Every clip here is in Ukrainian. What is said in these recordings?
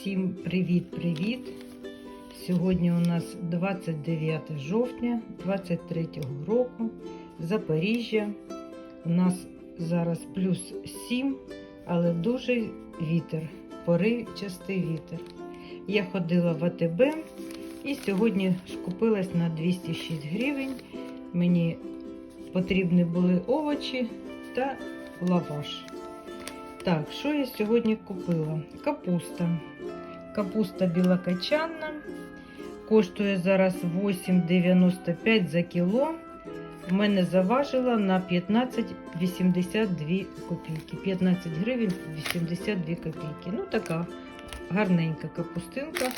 Всім привіт-привіт! Сьогодні у нас 29 жовтня 23 року, Запоріжжя. У нас зараз плюс 7, але дуже вітер, поривчастий вітер. Я ходила в АТБ і сьогодні скупилась на 206 гривень. Мені потрібні були овочі та лаваш. Так, що я сьогодні купила? Капуста. Капуста білокачанна. Коштує зараз 8,95 за кіло. В мене заважила на 15,82 копійки. 15 гривень 82 копійки. Ну, така гарненька капустинка.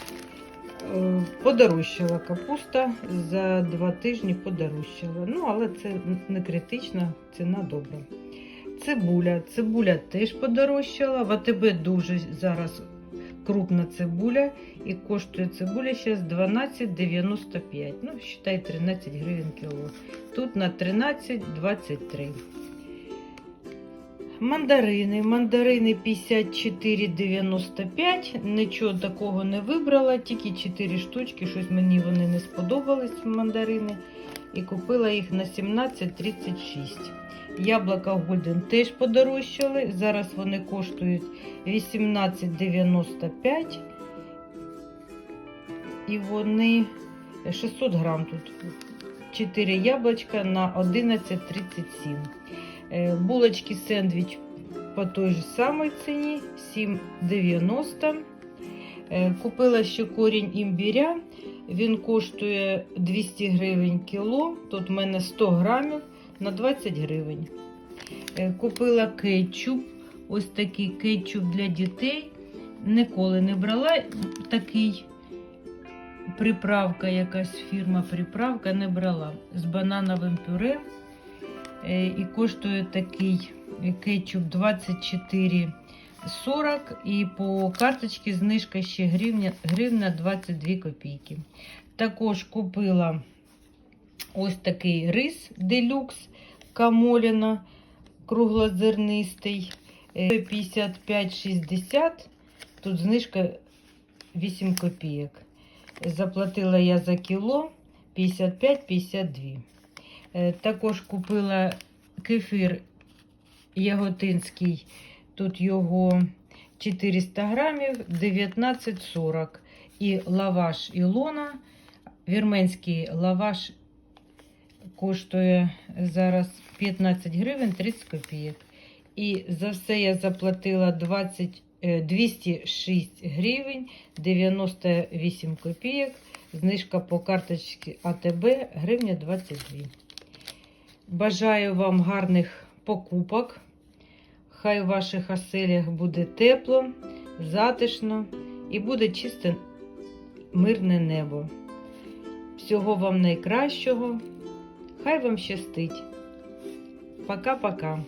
Е, Подорожчала капуста за два тижні подорожчала. Ну, але це не критична, ціна добра. Цибуля. Цибуля теж подорожчала. В АТБ дуже зараз крупна цибуля. І коштує цибуля зараз 12,95. Ну, считай 13 гривень кіло. Тут на 13,23. Мандарини. Мандарини 54,95. Нічого такого не вибрала, тільки 4 штучки. Щось мені вони не сподобались мандарини. І купила їх на 17,36. Яблука Голден теж подорожчали. Зараз вони коштують 18,95. І вони 600 грам тут. 4 яблучка на 11,37. Е, Булочки сендвіч по той же самій ціні 7,90. Е, Купила ще корінь імбіря. Він коштує 200 гривень кіло. Тут в мене 100 грамів на 20 гривень. Е, Купила кетчуп. Ось такий кетчуп для дітей. Ніколи не брала такий. Приправка, якась фірма приправка не брала. З банановим пюре. Е, І коштує такий кетчуп 24,40 і по карточці знижка ще гривня, гривна 22 копійки. Також купила ось такий рис делюкс камоліна круглозернистий. Е, 55,60. Тут знижка 8 копійок. Заплатила я за кіло 55-52. Е, Також купила кефір яготинський. Тут його 400 грамів 19,40. І лаваш Ілона. Вірменський лаваш коштує зараз 15 гривень 30 копійок. І за все я заплатила 20, е, 206 гривень 98 копійок. Знижка по карточці АТБ гривня 22. Бажаю вам гарних покупок. Хай у ваших оселях буде тепло, затишно і буде чисте мирне небо. Всього вам найкращого. Хай вам щастить. Пока-пока.